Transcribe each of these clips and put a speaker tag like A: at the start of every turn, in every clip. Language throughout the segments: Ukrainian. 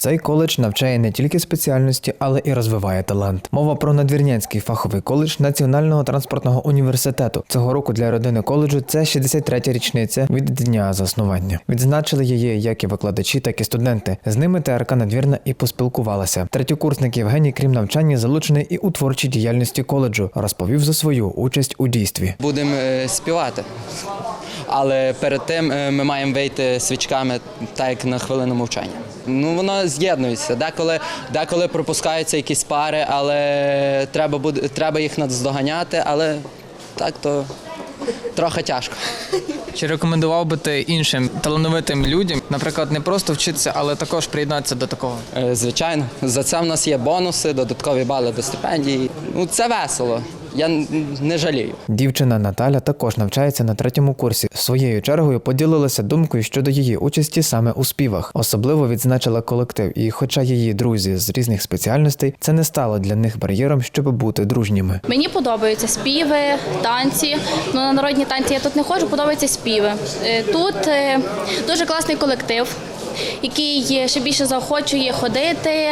A: Цей коледж навчає не тільки спеціальності, але і розвиває талант. Мова про надвірнянський фаховий коледж Національного транспортного університету. Цього року для родини коледжу це 63-я річниця від дня заснування. Відзначили її як і викладачі, так і студенти. З ними ТРК Надвірна і поспілкувалася. Третьокурсник Євгеній, крім навчання, залучений і у творчій діяльності коледжу. Розповів за свою участь у дійстві.
B: Будемо е, співати. Але перед тим е, ми маємо вийти свічками так як на хвилину мовчання. Ну воно з'єднується. Деколи, деколи пропускаються якісь пари, але треба буде треба їх наздоганяти, але так то трохи тяжко.
C: Чи рекомендував би ти іншим талановитим людям, наприклад, не просто вчитися, але також приєднатися до такого?
B: Е, Звичайно, за це в нас є бонуси, додаткові бали до стипендії. Ну це весело. Я не жалію.
A: Дівчина Наталя також навчається на третьому курсі. Своєю чергою поділилася думкою щодо її участі саме у співах. Особливо відзначила колектив, і, хоча її друзі з різних спеціальностей, це не стало для них бар'єром, щоб бути дружніми.
D: Мені подобаються співи, танці. Ну на народні танці я тут не ходжу, подобаються співи. Е, Тут е, дуже класний колектив, який ще більше заохочує ходити,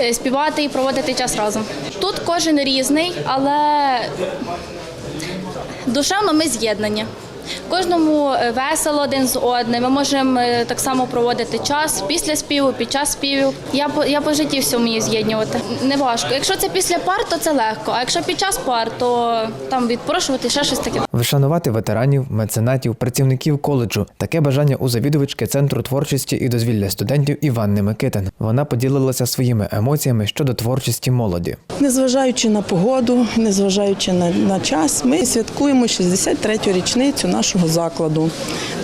D: е, співати і проводити час разом. Тут кожен різний, але душевно ми з'єднані. Кожному е, весело один з одним. Ми можемо е, так само проводити час після співу, під час співів. Я по я по житті все вмію з'єднувати. Не важко. Якщо це після пар, то це легко. А якщо під час пар, то там відпрошувати ще щось таке.
A: Вшанувати ветеранів, меценатів, працівників коледжу таке бажання у завідувачки центру творчості і дозвілля студентів Іванни Микитин. Вона поділилася своїми емоціями щодо творчості молоді.
E: Незважаючи на погоду, незважаючи на, на час, ми святкуємо 63-ю річницю нашого закладу.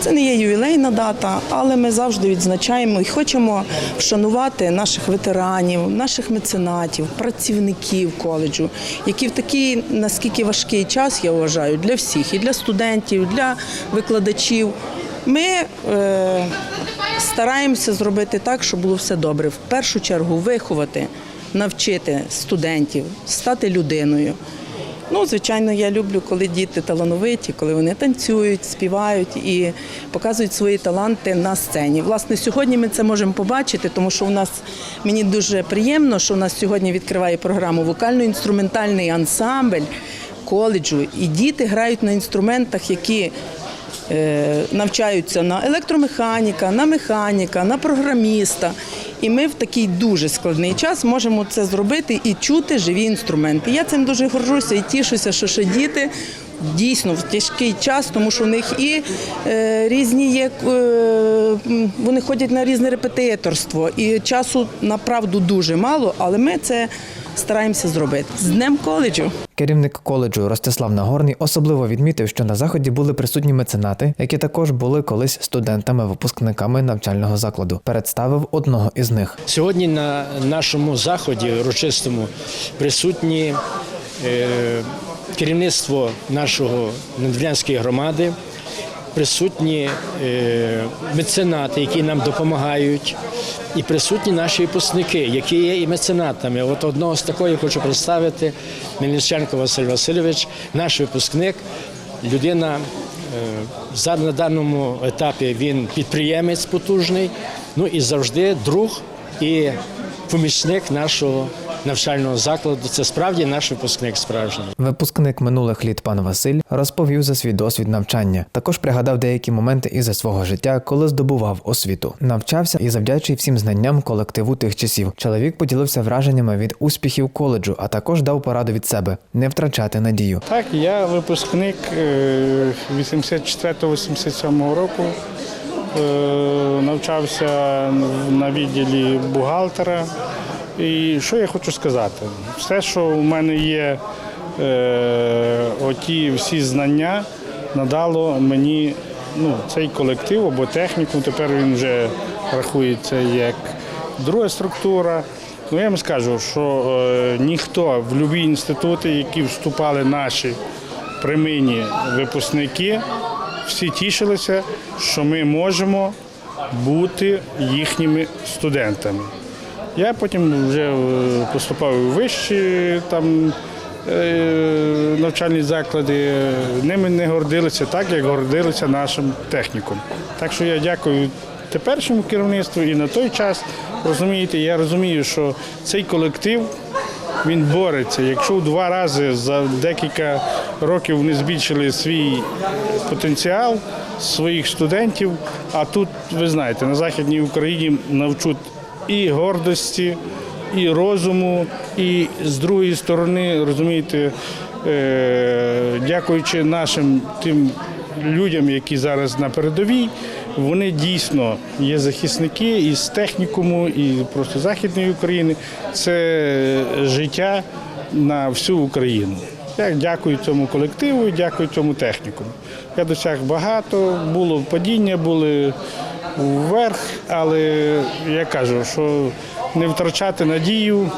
E: Це не є ювілейна дата, але ми завжди відзначаємо і хочемо вшанувати наших ветеранів, наших меценатів, працівників коледжу, які в такий наскільки важкий час, я вважаю, для всіх, і для студентів, для викладачів. Ми е, стараємося зробити так, щоб було все добре. В першу чергу виховати навчити студентів стати людиною. Ну, звичайно, я люблю, коли діти талановиті, коли вони танцюють, співають і показують свої таланти на сцені. Власне, сьогодні ми це можемо побачити, тому що у нас мені дуже приємно, що у нас сьогодні відкриває програму вокально-інструментальний ансамбль коледжу, і діти грають на інструментах, які е, навчаються на електромеханіка, на механіка, на програміста. І ми в такий дуже складний час можемо це зробити і чути живі інструменти. Я цим дуже горжуся і тішуся, що ще діти. Дійсно в тяжкий час, тому що у них і е, різні є, е, вони ходять на різне репетиторство, і часу направду дуже мало, але ми це стараємося зробити. З Днем коледжу!
A: Керівник коледжу Ростислав Нагорний особливо відмітив, що на заході були присутні меценати, які також були колись студентами-випускниками навчального закладу. Представив одного із них.
F: Сьогодні на нашому заході урочистому присутні е, керівництво нашого Надвірнянської громади, присутні е, меценати, які нам допомагають, і присутні наші випускники, які є і меценатами. От одного з такої хочу представити Мельниченко Василь Васильович, наш випускник, людина. е, На даному етапі він підприємець потужний, ну і завжди друг і помічник нашого навчального закладу. Це справді наш випускник справжній.
A: Випускник минулих літ пан Василь розповів за свій досвід навчання. Також пригадав деякі моменти із свого життя, коли здобував освіту. Навчався і завдячує всім знанням колективу тих часів. Чоловік поділився враженнями від успіхів коледжу, а також дав пораду від себе не втрачати надію.
G: Так, я випускник е, 84-87 року. Е, Навчався на відділі бухгалтера. І що я хочу сказати? Все, що в мене є, е, оті всі знання, надало мені ну, цей колектив або технікум. Тепер він вже рахується як друга структура. Ну, я вам скажу, що е, ніхто в будь-які інститути, які вступали наші приминні випускники, всі тішилися, що ми можемо бути їхніми студентами. Я потім вже е, поступав у вищі там, е, навчальні заклади. Ними не гордилися так, як гордилися нашим техніком. Так що я дякую теперішньому керівництву, і на той час. Розумієте, я розумію, що цей колектив він бореться. Якщо два рази за декілька років вони збільшили свій потенціал своїх студентів, а тут, ви знаєте, на Західній Україні навчуть і гордості, і розуму, і з другої сторони, розумієте, е, дякуючи нашим тим людям, які зараз на передовій, вони дійсно є захисники із технікуму, і просто Західної України. Це життя на всю Україну. Я дякую цьому колективу, дякую цьому технікуму. Я досяг багато, було падіння, були вверх, але я кажу, що не втрачати надію,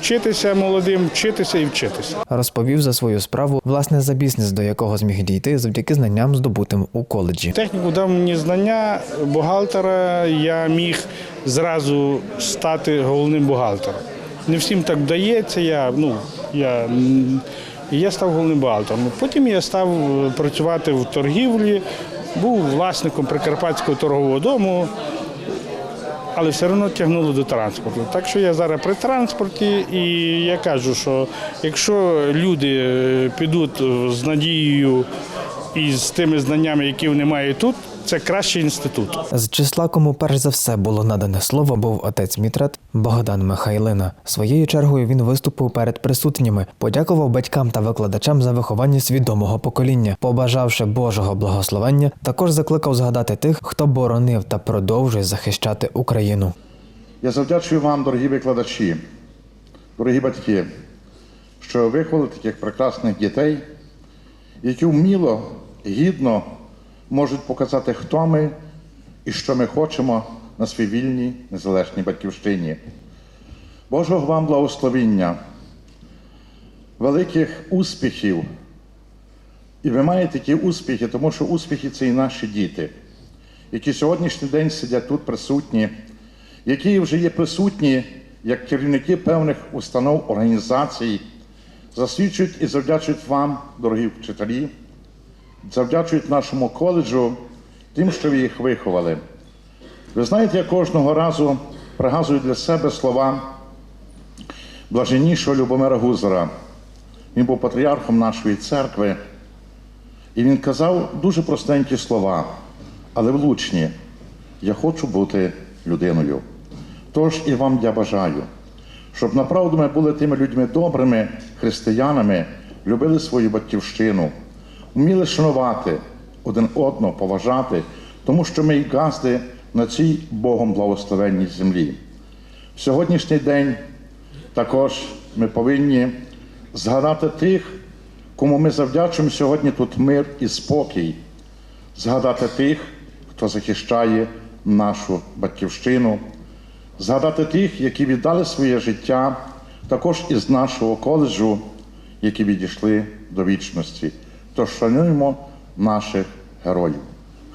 G: вчитися молодим, вчитися і вчитися.
A: Розповів за свою справу, власне, за бізнес, до якого зміг дійти завдяки знанням, здобутим у коледжі.
G: Техніку дав мені знання бухгалтера, я міг зразу стати головним бухгалтером. Не всім так вдається, я, ну, я, я став головним бухгалтером. Потім я став е, працювати в торгівлі, був власником Прикарпатського торгового дому, але все одно тягнуло до транспорту. Так що я зараз при транспорті, і я кажу, що якщо люди е, підуть з надією і з тими знаннями, які вони мають тут, це кращий інститут.
A: З числа, кому перш за все було надане слово, був отець Мітрат Богдан Михайлина. Своєю чергою він виступив перед присутніми, подякував батькам та викладачам за виховання свідомого покоління, побажавши Божого благословення, також закликав згадати тих, хто боронив та продовжує захищати Україну.
H: Я завдячую вам, дорогі викладачі, дорогі батьки, що виховали таких прекрасних дітей, які вміло, гідно можуть показати, хто ми і що ми хочемо на своїй вільній незалежній батьківщині. Божого вам благословіння, великих успіхів. І ви маєте такі успіхи, тому що успіхи це і наші діти, які сьогоднішній день сидять тут присутні, які вже є присутні як керівники певних установ, організацій, засвідчують і завдячують вам, дорогі вчителі, завдячують нашому коледжу тим, що ви їх виховали. Ви знаєте, я кожного разу пригадую для себе слова блаженнішого Любомира Гузера. Він був патріархом нашої церкви, і він казав дуже простенькі слова, але влучні. Я хочу бути людиною. Тож і вам я бажаю, щоб направду ми були тими людьми добрими, християнами, любили свою батьківщину, вміли шанувати один одного, поважати, тому що ми й газди на цій Богом благословенній землі. В сьогоднішній день також ми повинні згадати тих, кому ми завдячуємо сьогодні тут мир і спокій, згадати тих, хто захищає нашу батьківщину, згадати тих, які віддали своє життя, також із нашого коледжу, які відійшли до вічності. Тож шануємо наших героїв.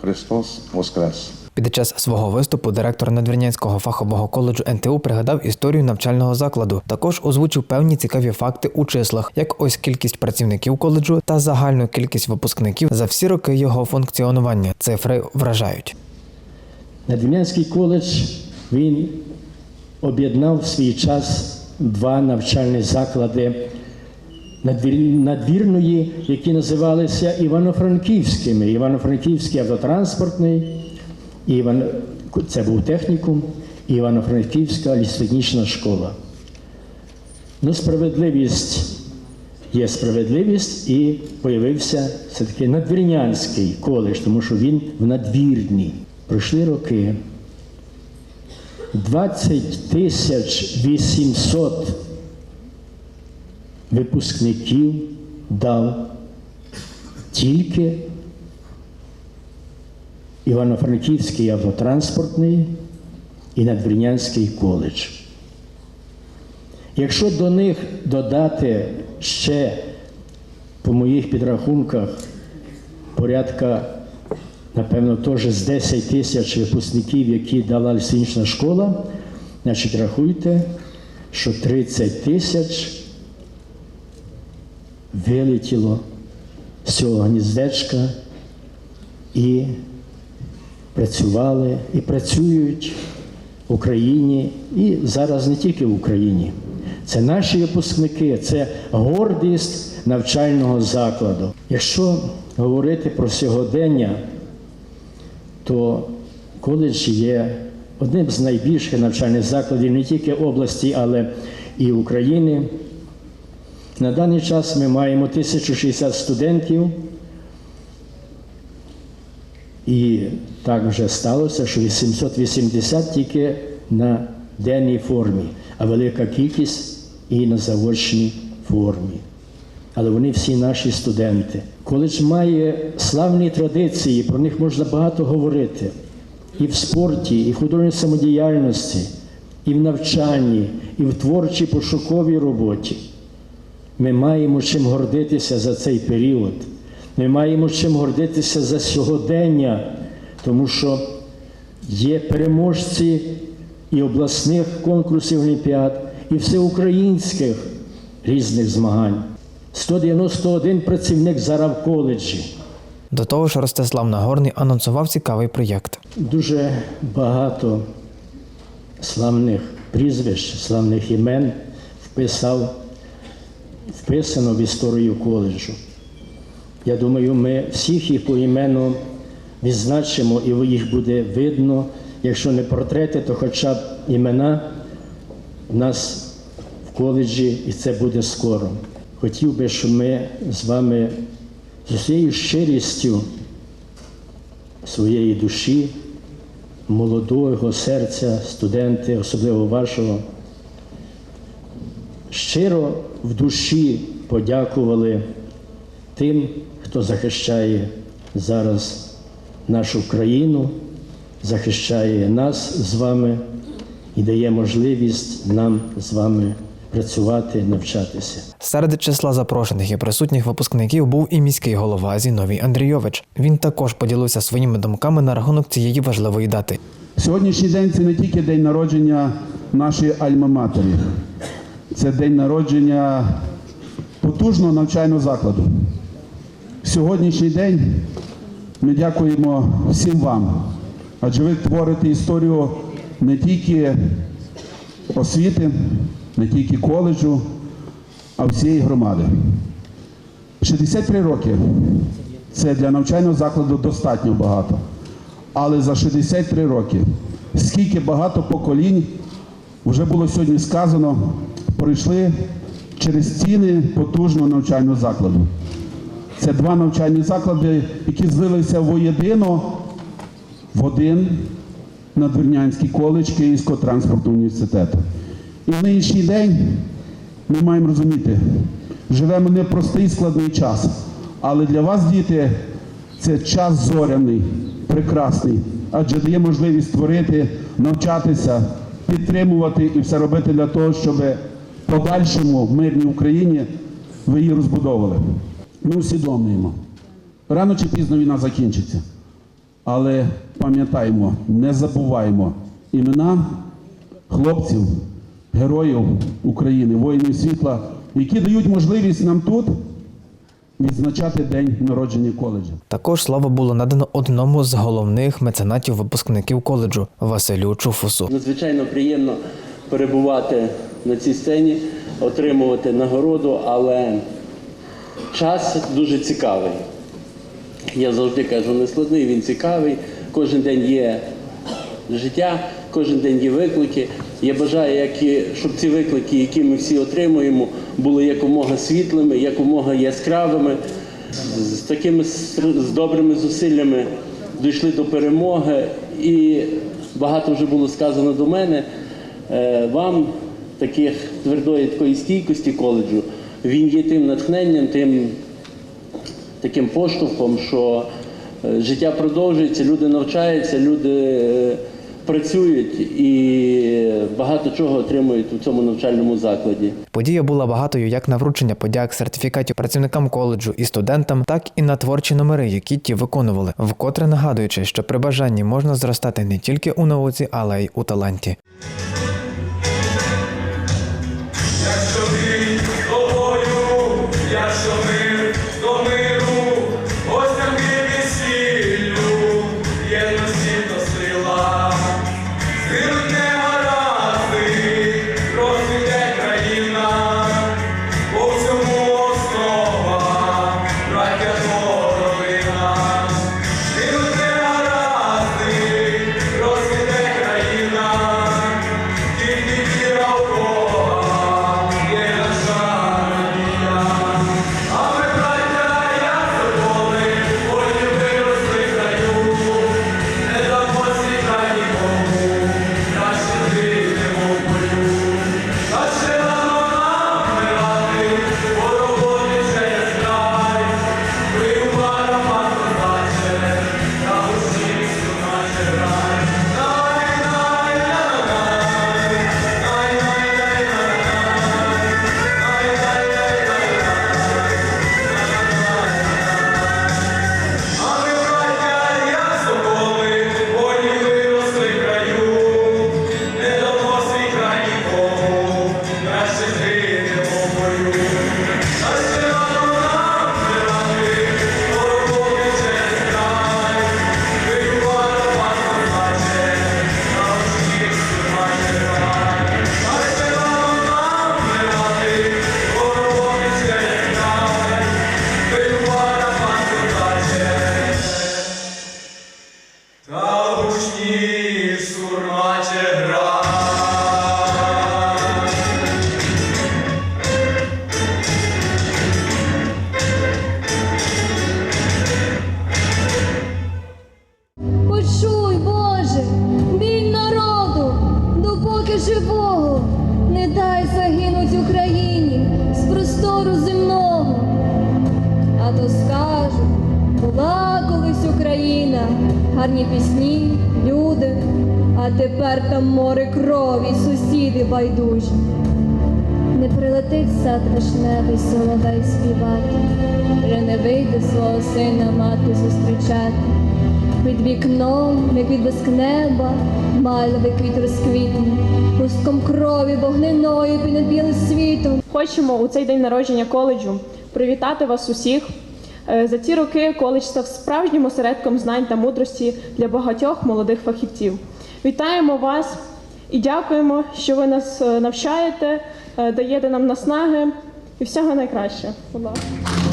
H: Христос Воскрес!
A: Під час свого виступу директор Надвірнянського фахового коледжу НТУ пригадав історію навчального закладу. Також озвучив певні цікаві факти у числах, як ось кількість працівників коледжу та загальну кількість випускників за всі роки його функціонування. Цифри вражають.
I: Надвірнянський коледж він об'єднав в свій час два навчальні заклади надвірної, які називалися Івано-Франківськими. Івано-Франківський автотранспортний, Іван... це був технікум, Івано-Франківська лісотехнічна школа. Ну, справедливість є справедливість, і появився все-таки надвірнянський коледж, тому що він в надвірні. Пройшли роки. 20 тисяч 800 випускників дав тільки Івано-Франківський автотранспортний і Надвірнянський коледж. Якщо до них додати ще по моїх підрахунках порядка, напевно, теж з 10 тисяч випускників, які дала ліснична школа, значить рахуйте, що 30 тисяч вилетіло з цього гніздечка і працювали і працюють в Україні, і зараз не тільки в Україні. Це наші випускники, це гордість навчального закладу. Якщо говорити про сьогодення, то коледж є одним з найбільших навчальних закладів не тільки області, але і України. На даний час ми маємо 1060 студентів, і так вже сталося, що 880 тільки на денній формі, а велика кількість і на заочній формі. Але вони всі наші студенти. Коледж має славні традиції, про них можна багато говорити. І в спорті, і в художній самодіяльності, і в навчанні, і в творчій пошуковій роботі. Ми маємо чим гордитися за цей період. Ми маємо чим гордитися за сьогодення, тому що є переможці і обласних конкурсів олімпіад, і всеукраїнських різних змагань. 191 працівник зараз в коледжі.
A: До того ж, Ростислав Нагорний анонсував цікавий проєкт.
I: Дуже багато славних прізвищ, славних імен вписав, вписано в історію коледжу. Я думаю, ми всіх їх поіменно відзначимо, і їх буде видно. Якщо не портрети, то хоча б імена в нас в коледжі, і це буде скоро. Хотів би, щоб ми з вами з усією щирістю своєї душі, молодого серця, студенти, особливо вашого, щиро в душі подякували тим, хто захищає зараз нашу країну, захищає нас з вами і дає можливість нам з вами працювати, навчатися.
A: Серед числа запрошених і присутніх випускників був і міський голова Зіновій Андрійович. Він також поділився своїми думками на рахунок цієї важливої дати.
J: Сьогоднішній день це не тільки день народження нашої Альма-Матері, це день народження потужного навчального закладу. Сьогоднішній день ми дякуємо всім вам, адже ви творите історію не тільки освіти, не тільки коледжу, а всієї громади. 63 роки це для навчального закладу достатньо багато. Але за 63 роки, скільки багато поколінь вже було сьогодні сказано, пройшли через стіни потужного навчального закладу. Це два навчальні заклади, які злилися воєдино в один надвірнянський коледж Київського транспортного університету. І в нинішній день ми маємо розуміти, живемо не простий складний час, але для вас, діти, це час зоряний, прекрасний, адже дає можливість створити, навчатися, підтримувати і все робити для того, щоб подальшому в мирній Україні ви її розбудовували. Ми усвідомлюємо, рано чи пізно війна закінчиться. Але пам'ятаємо, не забуваємо імена хлопців, героїв України, воїнів світла, які дають можливість нам тут відзначати день народження коледжу.
A: Також слово було надано одному з головних меценатів випускників коледжу Василю Чуфусу.
K: Надзвичайно приємно перебувати на цій сцені, отримувати нагороду, але час дуже цікавий. Я завжди кажу, не складний, він цікавий. Кожен день є життя, кожен день є виклики. Я бажаю, як і- щоб ці виклики, які ми всі отримуємо, були якомога світлими, якомога яскравими. З такими з добрими зусиллями дійшли до перемоги. І багато вже було сказано до мене. Е, Вам таких твердої такої стійкості коледжу, він є тим натхненням, тим таким поштовхом, що е, життя продовжується, люди навчаються, люди е, працюють і багато чого отримують у цьому навчальному закладі.
A: Подія була багатою як на вручення подяк сертифікатів працівникам коледжу і студентам, так і на творчі номери, які ті виконували, вкотре нагадуючи, що при бажанні можна зростати не тільки у науці, але й у таланті.
L: Без неба, мальовий квіт розквітне, пуском крові вогненою понад білим світом.
M: Хочемо у цей день народження коледжу привітати вас усіх. Е, за ці роки коледж став справжнім осередком знань та мудрості для багатьох молодих фахівців. Вітаємо вас і дякуємо, що ви нас е, навчаєте, е, даєте нам наснаги і всього найкраще. Будь ласка.